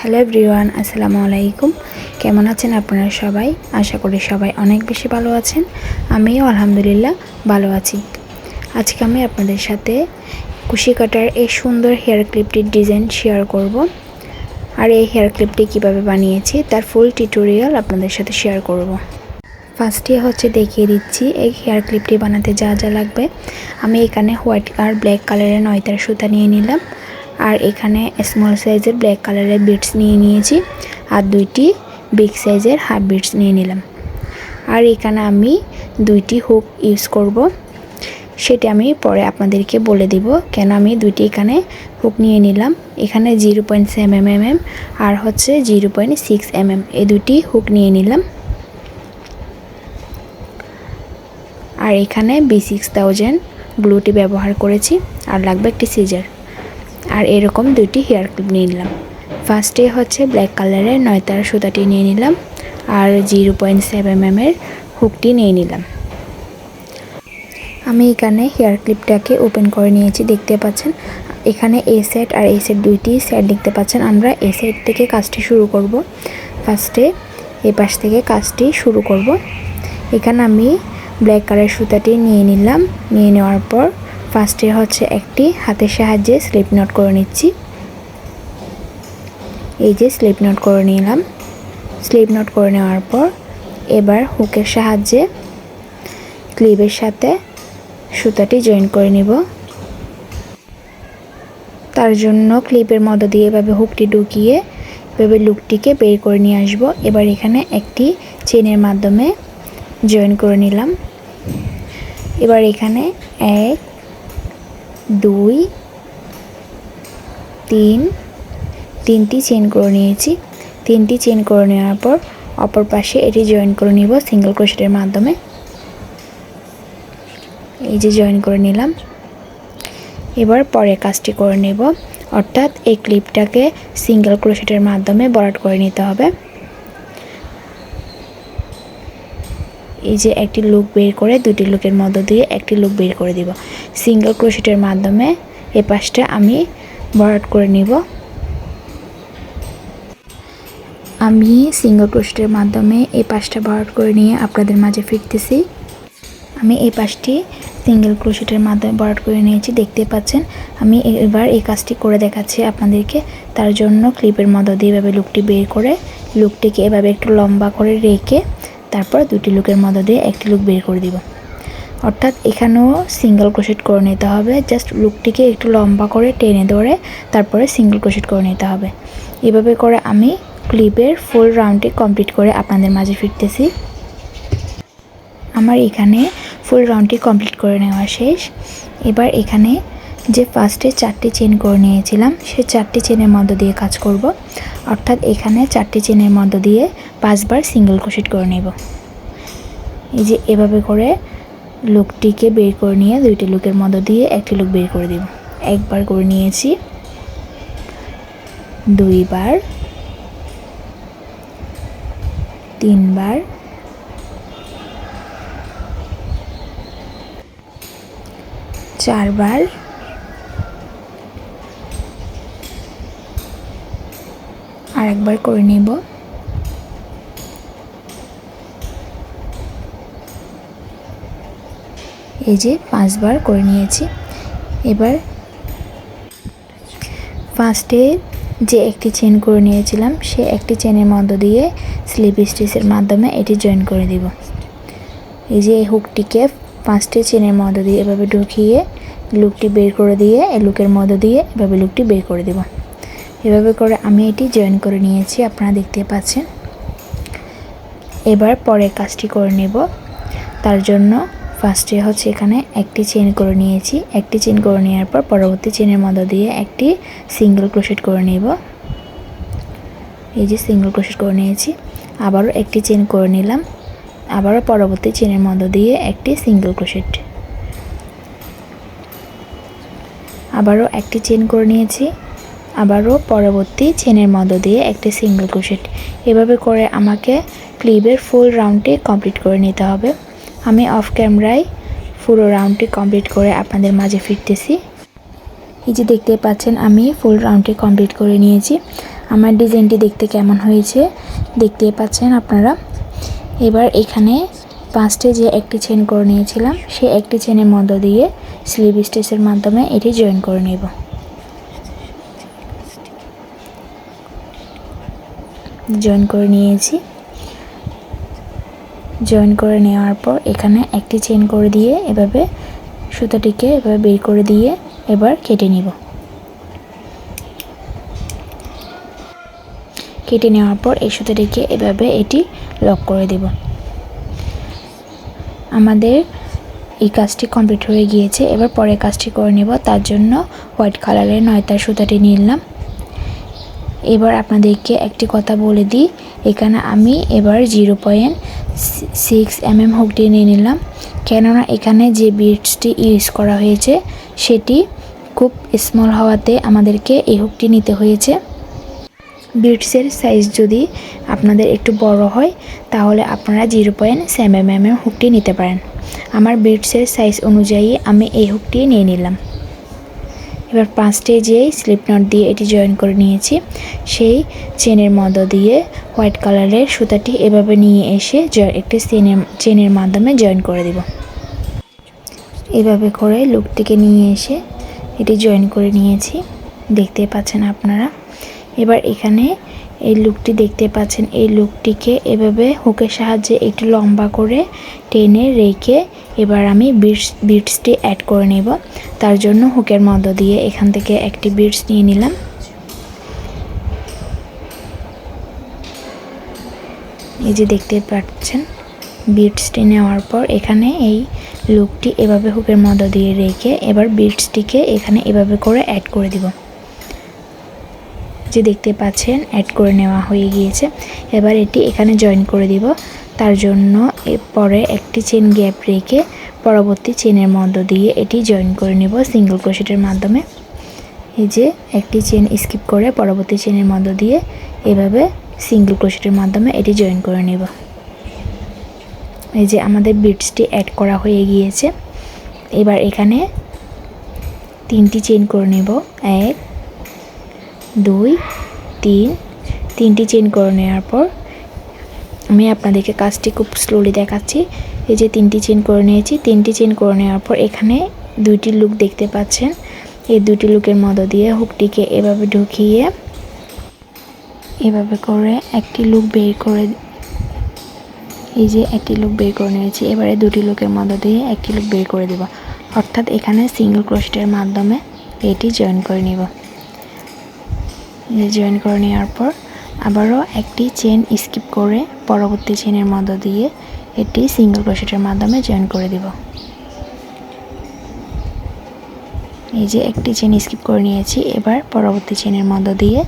Hello everyone, আসসালামু আলাইকুম। কেমন আছেন আপনারা সবাই? আশা করি সবাই অনেক বেশি ভালো আছেন। আমিও আলহামদুলিল্লাহ ভালো আছি। আজকে আমি আপনাদের সাথে কুশি কাটার এই সুন্দর হেয়ার ক্লিপটির ডিজাইন শেয়ার করব। আর এই হেয়ার ক্লিপটি কীভাবে বানিয়েছি তার ফুল টিউটোরিয়াল আপনাদের সাথে শেয়ার করব। ফার্স্টে হচ্ছে দেখিয়ে দিচ্ছি এই হেয়ার ক্লিপটি বানাতে যা যা লাগবে। আমি এখানে হোয়াইট আর ব্ল্যাক কালারের নয়তার সুতা নিয়ে নিলাম। আর এখানে স্মল সাইজের ব্ল্যাক কালারের বিটস নিয়ে নিয়েছি আর দুইটি বিগ সাইজের হাফ বিটস নিয়ে নিলাম। আর এখানে আমি দুইটি হুক ইউজ করব। সেটা আমি পরে আপনাদেরকে বলে দিব কেন আমি দুইটি এখানে হুক নিয়ে নিলাম। এখানে জিরো পয়েন্ট সেভেন এম আর হচ্ছে জিরো পয়েন্ট সিক্স এম এই দুটি হুক নিয়ে নিলাম। আর এখানে বি সিক্স থাউজেন্ড গ্লুটি ব্যবহার করেছি। আর লাগবে একটি সিজার আর এরকম দুইটি হেয়ার ক্লিপ নিয়ে নিলাম। ফার্স্টে হচ্ছে ব্ল্যাক কালারের নয়তার সুতাটি নিয়ে নিলাম আর জিরো পয়েন্ট সেভেন হুকটি নিয়ে নিলাম। আমি এখানে হেয়ার ক্লিপটাকে ওপেন করে নিয়েছি, দেখতে পাচ্ছেন? এখানে এ সেট আর এ সেট দুইটি সেট দেখতে পাচ্ছেন। আমরা এ সেট থেকে কাজটি শুরু করব। ফার্স্টে এ পাশ থেকে কাজটি শুরু করব। এখানে আমি ব্ল্যাক কালার সুতাটি নিয়ে নিলাম। নিয়ে নেওয়ার পর ফার্স্টে হচ্ছে একটি হাতের সাহায্যে স্লিপ নট করে নিচ্ছি। এই যে স্লিপ নট করে নিলাম। স্লিপ নট করে নেওয়ার পর এবার হুকের সাহায্যে ক্লিপের সাথে সুতাটি জয়েন করে নিব। তার জন্য ক্লিপের মধ্য দিয়ে এভাবে হুকটি ঢুকিয়ে এভাবে লুকটিকে বের করে নিয়ে আসব। এবার এখানে একটি চেনের মাধ্যমে জয়েন করে নিলাম। এবার এখানে এক দুই, তিন, তিনটি চেন করে নিয়েছি। তিনটি চেন করে নেওয়ার পর অপর পাশে এটি জয়েন করে নিব সিঙ্গেল ক্রোশেটের মাধ্যমে। এই যে জয়েন করে নিলাম। এবার পরে কাজটি করে নেব। অর্থাৎ এই ক্লিপটাকে সিঙ্গেল ক্রোশেটের মাধ্যমে বরাট করে নিতে হবে। এই যে একটি লুক বের করে দুটি লুকের মধ্য দিয়ে একটি লুক বের করে দিব। সিঙ্গেল ক্রোশেটের মাধ্যমে এ পাশটা আমি ভরাট করে নিব। আমি সিঙ্গেল ক্রোশেটের মাধ্যমে এই পাশটা ভরাট করে নিয়ে আপনাদের মাঝে ফিরতেছি। আমি এই পাশটি সিঙ্গেল ক্রোশেটের মাধ্যমে ভরাট করে নিয়েছি, দেখতে পাচ্ছেন? আমি এবার এই কাজটি করে দেখাচ্ছি আপনাদেরকে। তার জন্য ক্লিপের মধ্য দিয়ে এভাবে লুকটি বের করে লুকটিকে এভাবে একটু লম্বা করে রেখে তারপর দুটি লুকের মধ্য দিয়ে একটি লুক বের করে দিব। অর্থাৎ এখানেও সিঙ্গেল ক্রোশেট করে নিতে হবে। জাস্ট লুকটিকে একটু লম্বা করে টেনে ধরে তারপরে সিঙ্গেল ক্রোশেট করে নিতে হবে। এভাবে করে আমি ক্লিপের ফুল রাউন্ডটি কমপ্লিট করে আপনাদের মাঝে ফিরতেছি। আমার এখানে ফুল রাউন্ডটি কমপ্লিট করে নেওয়া শেষ। এবার এখানে যে ফার্স্টে চারটি চেন করে নিয়েছিলাম, সে চারটি চেনের মধ্য দিয়ে কাজ করব। অর্থাৎ এখানে চারটি চেনের মধ্য দিয়ে পাঁচবার সিঙ্গেল ক্রোশেট করে নেব। এই যে এভাবে করে লুকটিকে বের করে নিয়ে দুইটি লুকের মধ্য দিয়ে একটি লুক বের করে দেব। একবার করে নিয়েছি। দুইবার। তিনবার। চারবার। আর একবার করে নেব। এই যে পাঁচবার করে নিয়েছি। এবার ফার্স্টে যে একটি চেন করে নিয়েছিলাম, সে একটি চেনের মধ্য দিয়ে স্লিপ স্টিচের মাধ্যমে এটি জয়েন করে দিব। এই যে এই হুকটিকে পাঁচটি চেনের মধ্য দিয়ে এভাবে ঢুকিয়ে লুকটি বের করে দিয়ে, এই লুকের মধ্য দিয়ে এভাবে লুকটি বের করে দেব। এভাবে করে আমি এটি জয়েন করে নিয়েছি, আপনারা দেখতে পাচ্ছেন। এবার পরে কাজটি করে নেব। তার জন্য ফার্স্টে হচ্ছে এখানে একটি চেন করে নিয়েছি। একটি চেন করে নেওয়ার পর পরবর্তী চেনের মধ্য দিয়ে একটি সিঙ্গেল ক্রোশেট করে নেব। এই যে সিঙ্গেল ক্রোশেট করে নিয়েছি, আবারও একটি চেন করে নিলাম। আবারও পরবর্তী চেনের মধ্য দিয়ে একটি সিঙ্গেল ক্রোশেট আবারও একটি চেন করে নিয়েছি। আবারও পরবর্তী চেনের মধ্য দিয়ে একটি সিঙ্গেল ক্রোশেট এভাবে করে আমাকে ক্লিপের ফুল রাউন্ডটি কমপ্লিট করে নিতে হবে। আমি অফ ক্যামেরায় পুরো রাউন্ডটি কমপ্লিট করে আপনাদের মাঝে ফিরতেছি। এই যে দেখতে পাচ্ছেন, আমি ফুল রাউন্ডটি কমপ্লিট করে নিয়েছি। আমার ডিজাইনটি দেখতে কেমন হয়েছে দেখতেই পাচ্ছেন আপনারা? এবার এখানে পাঁচটি যে একটি চেন করে নিয়েছিলাম, সে একটি চেনের মধ্য দিয়ে স্লিভ স্টিচের মাধ্যমে এটি জয়েন করে নেব। জয়েন করে নিয়েছি। জয়েন করে নেওয়ার পর এখানে একটি চেন করে দিয়ে এভাবে সুতাটিকে এভাবে বের করে দিয়ে এবার কেটে নিব। কেটে নেওয়ার পর এই সুতাটিকে এভাবে এটি লক করে দেব। আমাদের এই কাজটি কমপ্লিট হয়ে গিয়েছে। এবার পরে কাজটি করে নেব। তার জন্য হোয়াইট কালারের নয়তার সুতাটি নিলাম। এবার আপনাদেরকে একটি কথা বলে দিই। এখানে আমি এবার zero point six M M হুকটি নিয়ে নিলাম। কেননা এখানে যে বিটসটি ইউজ করা হয়েছে, সেটি খুব স্মল হওয়াতে আমাদেরকে এই হুকটি নিতে হয়েছে। বিটসের সাইজ যদি আপনাদের একটু বড় হয়, তাহলে আপনারা zero point seven M M হুকটি নিতে পারেন। আমার বিটসের সাইজ অনুযায়ী আমি এই হুকটি নিয়ে নিলাম। এবার পাঁচটে যে স্লিপ নট দিয়ে এটি জয়েন করে নিয়েছি, সেই চেনের মধ্য দিয়ে হোয়াইট কালারের সুতাটি এভাবে নিয়ে এসে একটি চেনের চেনের মাধ্যমে জয়েন করে দেব। এভাবে করে লুকটিকে নিয়ে এসে এটি জয়েন করে নিয়েছি, দেখতে পাচ্ছেন আপনারা। এবার এখানে এই লুকটি দেখতে পাচ্ছেন, এই লুকটিকে এভাবে হুকের সাহায্যে একটু লম্বা করে টেনে রেখে এবার আমি বিটস বিটসটি অ্যাড করে নেব। তার জন্য হুকের মধ্য দিয়ে এখান থেকে একটি বিটস নিয়ে নিলাম। এই যে দেখতে পাচ্ছেন বিটসটি নেওয়ার পর এখানে এই লুকটি এভাবে হুকের মধ্য দিয়ে রেখে এবার বিটসটিকে এখানে এভাবে করে অ্যাড করে দিব। যে দেখতে পাচ্ছেন অ্যাড করে নেওয়া হয়ে গিয়েছে। এবার এটি এখানে জয়েন করে দিব। তার জন্য পরে একটি চেন গ্যাপ রেখে পরবর্তী চেনের মধ্য দিয়ে এটি জয়েন করে নেব সিঙ্গল ক্রোশেটের মাধ্যমে। এই যে একটি চেন স্কিপ করে পরবর্তী চেনের মধ্য দিয়ে এভাবে সিঙ্গল ক্রোশেটের মাধ্যমে এটি জয়েন করে নেব। এই যে আমাদের বিটসটি অ্যাড করা হয়ে গিয়েছে। এবার এখানে তিনটি চেন করে নেব। এক, দুই, তিন। তিনটি চেন করে নেওয়ার পর আমি আপনাদেরকে কাজটি খুব স্লোলি দেখাচ্ছি। এই যে তিনটি চেন করে নিয়েছি, তিনটি চেন করে নেওয়ার পর এখানে দুইটি লুক দেখতে পাচ্ছেন। এই দুটি লুকের মধ্য দিয়ে হুকটিকে এভাবে ঢুকিয়ে, এভাবে করে একটি লুক বের করে, এই যে একটি লুক বের করে নিয়েছি। এবারে দুটি লুকের মধ্য দিয়ে একটি লুক বের করে দেব। অর্থাৎ এখানে সিঙ্গল ক্রোশেটের মাধ্যমে এটি জয়েন করে নেব। জয়েন করে নেওয়ার পর আবারও একটি চেন স্কিপ করে পরবর্তী চেনের মধ্য দিয়ে এটি সিঙ্গেল ক্রোশেটের মাধ্যমে জয়েন করে দেব। এই যে একটি চেন স্কিপ করে নিয়েছি, এবার পরবর্তী চেনের মধ্য দিয়ে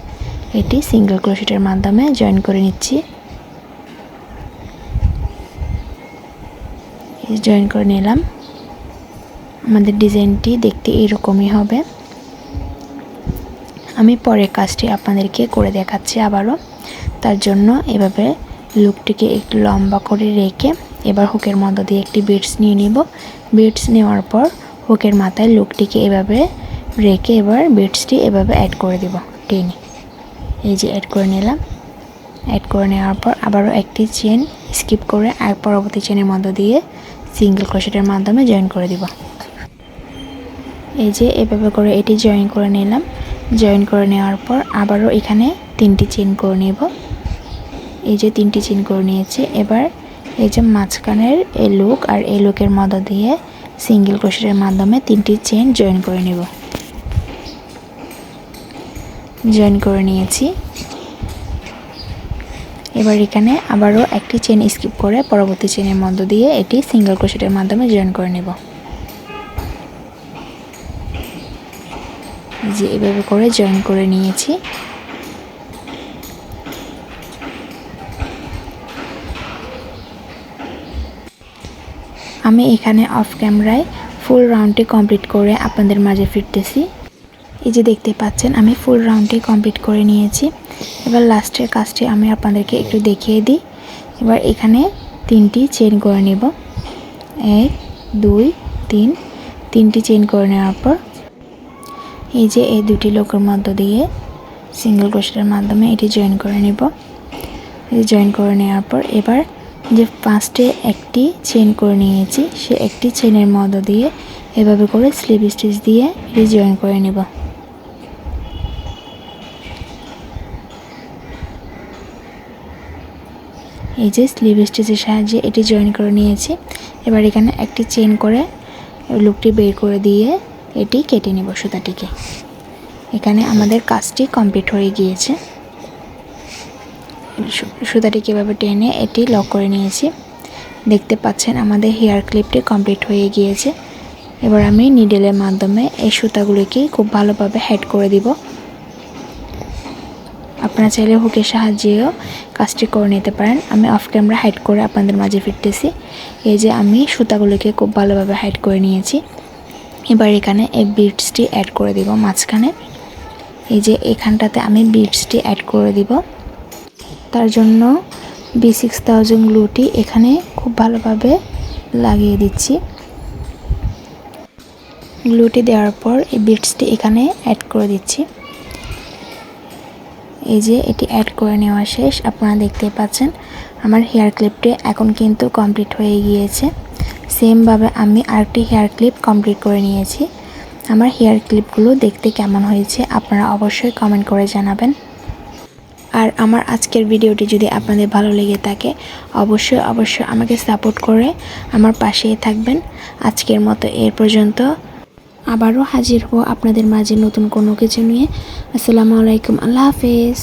এটি সিঙ্গেল ক্রোশেটের মাধ্যমে জয়েন করে নিচ্ছি। জয়েন করে নিলাম। আমাদের ডিজাইনটি দেখতে এরকমই হবে। আমি পরের কাজটি আপনাদেরকে করে দেখাচ্ছি আবারও। তার জন্য এভাবে লুকটিকে একটু লম্বা করে রেখে এবার হুকের মধ্য দিয়ে একটি বিটস নিয়ে নিব। বিটস নেওয়ার পর হুকের মাথায় লুকটিকে এভাবে রেখে এবার বিটসটি এভাবে অ্যাড করে দেব, টেনে। এই যে অ্যাড করে নিলাম। অ্যাড করে নেওয়ার পর আবারও একটি চেন স্কিপ করে আর পরবর্তী চেনের মধ্য দিয়ে সিঙ্গেল ক্রোশেটের মাধ্যমে জয়েন করে দিব। এই যে এভাবে করে এটি জয়েন করে নিলাম। জয়েন করে নেওয়ার পর আবারও এখানে তিনটি চেন করে নেব। এই যে তিনটি চেন করে নিয়েছি। এবার এই যে মাঝখানের এই লুক আর এই লুকের মধ্য দিয়ে সিঙ্গেল ক্রোশের মাধ্যমে তিনটি চেন জয়েন করে নেব। জয়েন করে নিয়েছি। এবার এখানে আবারও একটি চেন স্কিপ করে পরবর্তী চেনের মধ্য দিয়ে এটি সিঙ্গেল ক্রোশেটের মাধ্যমে জয়েন করে নেব। যে এভাবে করে জয়েন করে নিয়েছি। আমি এখানে অফ ক্যামেরায় ফুল রাউন্ডটি কমপ্লিট করে আপনাদের মাঝে ফিরতেছি। এই যে দেখতে পাচ্ছেন, আমি ফুল রাউন্ডটি কমপ্লিট করে নিয়েছি। এবার লাস্টের কাজটি আমি আপনাদেরকে একটু দেখিয়ে দিই। এবার এখানে তিনটি চেন করে নেব। এক, দুই, তিন। তিনটি চেন করে নেওয়ার পর এই যে এই দুটি লোকের মধ্য দিয়ে সিঙ্গেল ক্রোশেটের মাধ্যমে এটি জয়েন করে নেব। জয়েন করে নেওয়ার পর এবার যে ফার্স্টে একটি চেন করে নিয়েছি, সে একটি চেনের মধ্য দিয়ে এভাবে করে স্লিপ স্টিচ দিয়ে এটি জয়েন করে নেব। এই যে স্লিভ স্টিচের সাহায্যে এটি জয়েন করে নিয়েছি। এবার এখানে একটি চেন করে লুকটি বের করে দিয়ে এটি কেটে নেব সুতাটিকে। এখানে আমাদের কাজটি কমপ্লিট হয়ে গিয়েছে। সু- সুতাটি কীভাবে টেনে এটি লক করে নিয়েছি। দেখতে পাচ্ছেন আমাদের হেয়ার ক্লিপটি কমপ্লিট হয়ে গিয়েছে। এবার আমি নিডেলের মাধ্যমে এই সুতাগুলিকে খুব ভালোভাবে হেড করে দিব। আপনারা চাইলে হুকের সাহায্যেও কাজটি করে নিতে পারেন। আমি অফ ক্যামেরা হাইড করে আপনাদের মাঝে ফিরতেছি। এই যে আমি সুতাগুলোকে খুব ভালোভাবে হাইড করে নিয়েছি। এবার এখানে এই বিটসটি অ্যাড করে দিব। মাঝখানে এই যে এখানটাতে আমি বিটসটি অ্যাড করে দিব। তার জন্য বি সিক্স থাউজেন্ড গ্লুটি এখানে খুব ভালোভাবে লাগিয়ে দিচ্ছি। গ্লুটি দেওয়ার পর এই বিটসটি এখানে অ্যাড করে দিচ্ছি। এই যে এটি অ্যাড করে নেওয়া শেষ। আপনারা দেখতে পাচ্ছেন, আমার হেয়ার ক্লিপটি এখন কিন্তু কমপ্লিট হয়ে গিয়েছে। সেমভাবে আমি আরেকটি হেয়ার ক্লিপ কমপ্লিট করে নিয়েছি। আমার হেয়ার ক্লিপগুলো দেখতে কেমন হয়েছে আপনারা অবশ্যই কমেন্ট করে জানাবেন। আর আমার আজকের ভিডিওটি যদি আপনাদের ভালো লেগে থাকে, অবশ্যই অবশ্যই আমাকে সাপোর্ট করে আমার পাশেই থাকবেন। আজকের মতো এর পর্যন্ত। আবারও হাজির হব আপনাদের মাঝে নতুন কোনো কিছু নিয়ে। আসসালামু আলাইকুম, আল্লাহ হাফেজ।